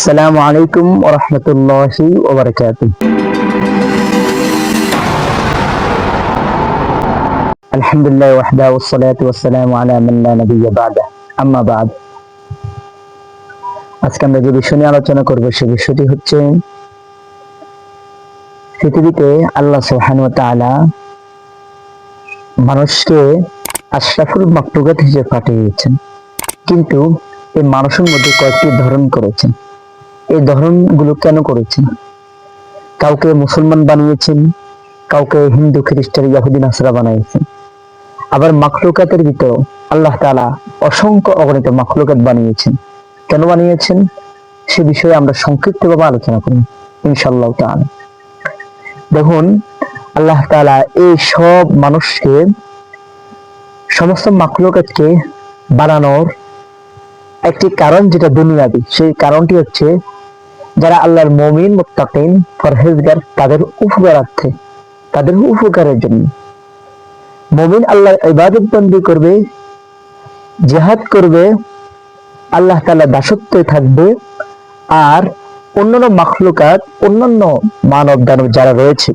আসসালামু আলাইকুম ওরহমতুল্লাহি ওবরাকাত। আলহামদুলিল্লাহ ওয়াহদা ওয়াসসালাতু ওয়াসসালামু আলা মান লা নাবিয়্যা বা'দা আম্মা বা'দ। আজকে যে বিষয় আলোচনা করব সেই বিষয়টি হচ্ছে, পৃথিবীতে আল্লাহ সুবহানাহু মানুষকে আশরাফুল মাখলুকাত হিসেবে পাঠিয়েছেন কিন্তু এই মানুষের মধ্যে কয়েকটি ধরন করেছেন। এই ধরনগুলো কেন করেছেন? কাউকে মুসলমান বানিয়েছেন, কাউকে হিন্দু, খ্রিস্টান, ইয়াহুদি, নাসরা বানিয়েছেন। আবার মাখলুকাতের ভিতর আল্লাহ তাআলা অসংখ্য অগণিত মাখলুকাত বানিয়েছেন। কেন বানিয়েছেন? সে বিষয়ে আমরা সংক্ষিপ্তভাবে আলোচনা করব, ইনশাআল্লাহ তাআলা। দেখুন, আল্লাহ তাআলা এই সব মানুষকে, সমস্ত মাখলুকাতকে বানানোর একটি কারণ যেটা দুনিয়াবি, সেই কারণটি হচ্ছে যারা আল্লাহর মমিন, মুত্তাকিন, পরহেজগার, তাদের উপকারার্থে তাদের উপকারের জন্য। মমিন আল্লাহর ইবাদত বন্দি করবে, জেহাদ করবে, আল্লাহ তাআলা দাসত্বে থাকবে, আর অন্যান্য মাখলুকাত, অন্যান্য মানব দানব যারা রয়েছে,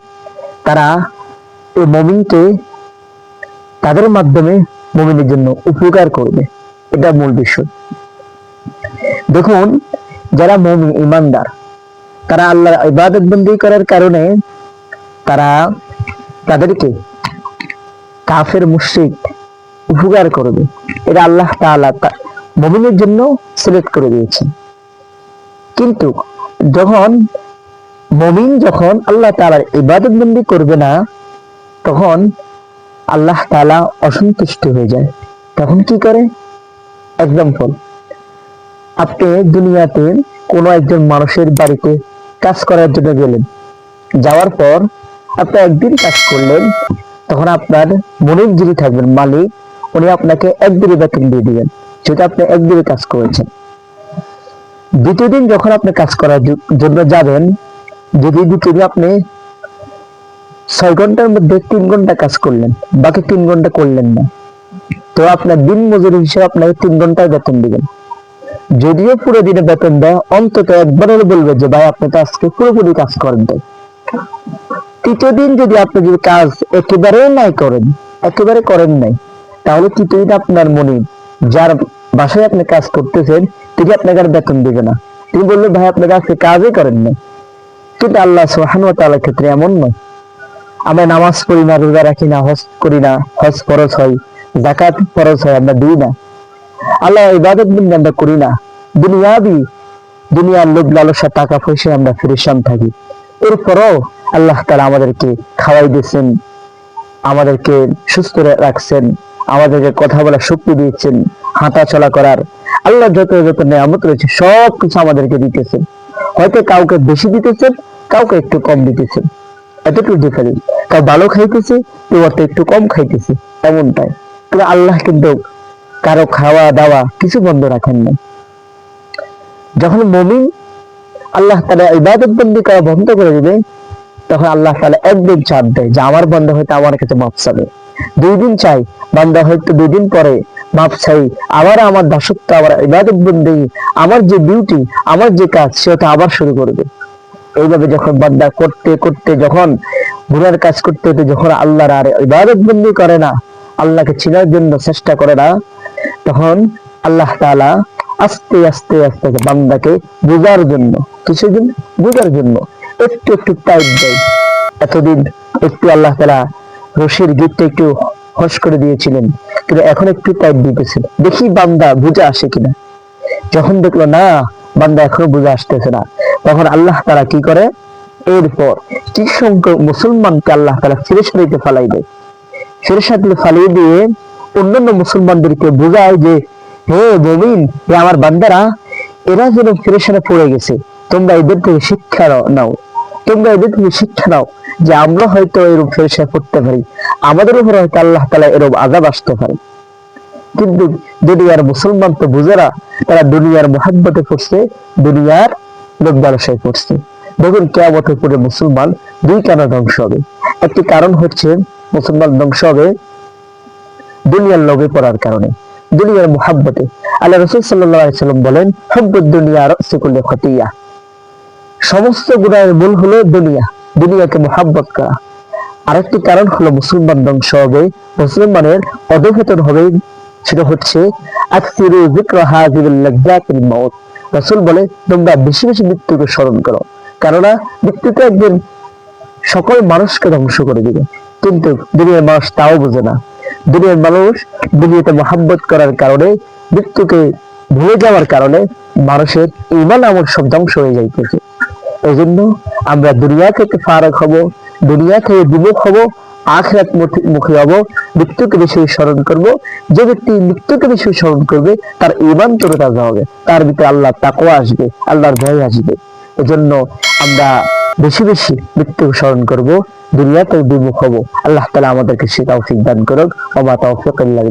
তারা এই মমিনকে তাদের মাধ্যমে মমিনের জন্য উপকার করবে। এটা মূল বিষয়। দেখুন যারা মমিন ইমানদার তারা আল্লাহর ইবাদত বন্দি করার কারণে তারা তাদেরকে কাফের, মুশরিক উপকার করবে এটা আল্লাহ তাআলা তা- মুমিনের জন্য সিলেক্ট করে দিয়েছেন। কিন্তু যখন মমিন যখন আল্লাহ তাআলার ইবাদত বন্দি করবে না, তখন আল্লাহ তাআলা অসন্তুষ্ট হয়ে যায়। তখন কি করে? এক্সাম্পল আপনি দুনিয়াতে কোনো একজন মানুষের বাড়িতে কাজ করার জন্য গেলেন। যাওয়ার পর আপনি একদিন কাজ করলেন, তখন আপনার মনির যিনি থাকবেন মালিক, উনি আপনাকে একদিনে বেতন দিয়ে দিবেন যেটা আপনি একদিনে কাজ করেছেন। দ্বিতীয় দিন যখন আপনি কাজ করার জন্য যাবেন, যদি দ্বিতীয় দিন আপনি ছয় ঘণ্টার মধ্যে তিন ঘণ্টা কাজ করলেন, বাকি তিন ঘণ্টা করলেন না, তো আপনার দিন মজুরি হিসেবে আপনাকে তিন ঘন্টায় বেতন দিবেন। যদিও পুরো দিনে বেতন দেয়, অন্তত একবার হলে বলবে যে, ভাই, আপনি তো আজকে পুরোপুরি কাজ করেন তাই তৃতীয় দিন যদি আপনি যদি কাজ একেবারে নাই করেন, একেবারে করেন নাই, তাহলে তৃতীয় দিন আপনার মনে যার বাসায় আপনি কাজ করতেছেন, তিনি আপনাকে আর বেতন দিবে না। তিনি বললেন ভাই আপনার আজকে কাজই করেন না কিন্তু আল্লাহ সুবহানাহু ওয়া তাআলার ক্ষেত্রে এমন নয়। আমরা নামাজ পড়ি, না রোজা রাখি, না হজ করি, না হজ ফরজ হয় জাকাত ফরজ হয়, আমরা দিই না। আল্লাহ ইবাদত আমরা করি না। দুনিয়াবি দুনিয়ার লোভ লালসা টাকা পয়সা আমরা ফিরেশান থাকি। এরপরও আল্লাহ তাআলা আমাদেরকে খাওয়াই দিয়েছেন, আমাদেরকে সুস্থ রাখছেন, আমাদেরকে কথা বলার শক্তি দিয়েছেন হাঁটা চলা করার। আল্লাহ যত যত নিয়ামত রয়েছে, সব কিছু আমাদেরকে দিতেছেন। হয়তো কাউকে বেশি দিতেছেন, কাউকে একটু কম দিতেছেন। এতটুকু ডিফারেন্স কেউ ভালো খাইতেছে, কেউ অত একটু কম খাইতেছে, এমনটাই। তবে আল্লাহ কিন্তু কারও খাওয়া দাওয়া কিছু বন্ধ রাখেন না। যখন মমিন আল্লাহ তালা ইবাদত বন্দি করা বন্ধ করে দিবে, তখন আল্লাহ তালা একদিন চাপ দেয় যে আমার বন্ধ হয়তো আমার কাছে মাপ চাবে। দুই দিন চাই বান্দা হয়তো দুই দিন পরে মাপ চাই। আবার আমার দাসত্ব আবার ইবাদত বন্দি, আমার যে ডিউটি আমার যে কাজ সেটা আবার শুরু করবে এইভাবে যখন বান্দা করতে করতে, যখন গুনার কাজ করতে করতে যখন আল্লাহর আর ইবাদত বন্দি করে না, আল্লাহকে চিনার জন্য চেষ্টা করে না তখন আল্লাহ তাআলা আস্তে আস্তে আস্তে বান্দাকে বোঝার জন্য, কিছুদিন বোঝার জন্য একটু একটু টাইট দেয়। এতদিন একটু আল্লাহ তাআলা রশির গিটটা একটু হস করে দিয়েছিলেন, কিন্তু এখন একটু টাইট দিতেছেন দেখি বান্দা বুঝে আসে কিনা। যখন দেখল, না, বান্দা এখনও বুঝে আসতেছে না। তখন আল্লাহ তারা কি করে? এরপর কি সংখ্যক মুসলমানকে আল্লাহ তারা ফিরে সারিতে ফালাই দেয়। ফিরে সারিতে ফালিয়ে দিয়ে অন্যান্য মুসলমানদেরকে বোঝায় যে, হে মমিন, হে আমার বান্দারা, এরা যেন ফিরেশনে পড়ে গেছে। তোমরা এদের থেকে শিক্ষা নাও- তোমরা এদের থেকে শিক্ষা নাও যে আমরা হয়তো এরকম ফিরেশনে পড়তে পারি। আমাদের উপর হয়তো আল্লাহ তালা এরকম আজাব আসতে পারে। কিন্তু দুনিয়ার মুসলমান তো বুঝে না তারা দুনিয়ার মহাব্বতে পড়ছে, দুনিয়ার লোক ব্যবসায় পড়ছে। দেখুন, কেয়ামতের পরে মুসলমান দুই কারণে ধ্বংস হবে। একটি কারণ হচ্ছে, মুসলমান ধ্বংস হবে দুনিয়ার লোভে পড়ার কারণে, দুনিয়ার মহাব্বতে। আল্লাহ রসুল সাল্লাম বলেন, হব্বুদ দুনিয়া রসিকুল্লি খতিয়া। সমস্ত গুণায়ের মূল হলো দুনিয়া, দুনিয়াকে মোহাব্বত করা। আরেকটি কারণ হলো মুসলমান ধ্বংস হবে, মুসলমানের অধপতন হবে, সেটা হচ্ছে রাসূল বলে তোমরা বেশি বেশি মৃত্যুকে স্মরণ করো, কেননা মৃত্যুটা একদিন সকল মানুষকে ধ্বংস করে দিবে। কিন্তু দুনিয়ার মানুষ তাও বোঝে না। দুনিয়ার মানুষ দুনিয়াতে মহাব্বত করার কারণে, মৃত্যুকে ভুলে যাওয়ার কারণে মানুষের ইমান আমল সব ধ্বংস হয়ে যাইতেছে। এই জন্য আমরা দুনিয়া থেকে ফারাক হব, দুনিয়া থেকে বিমুখ হব, আখরাত মুখী- মুখী হব, মৃত্যুকে বেশি স্মরণ করব, যে ব্যক্তি মৃত্যুকে বেশি স্মরণ করবে, তার ইমান তরতাজা হবে। তার ভিতরে আল্লাহ তাকওয়া আসবে, আল্লাহর ভয় আসবে। এজন্য আমরা বেশি বেশি মৃত্যু স্মরণ করব দুনিয়াতে বিমুখ হব। আল্লাহ তালা আমাদেরকে সে তৌফিক দান করুক অবা তৌফিক আল্লাহ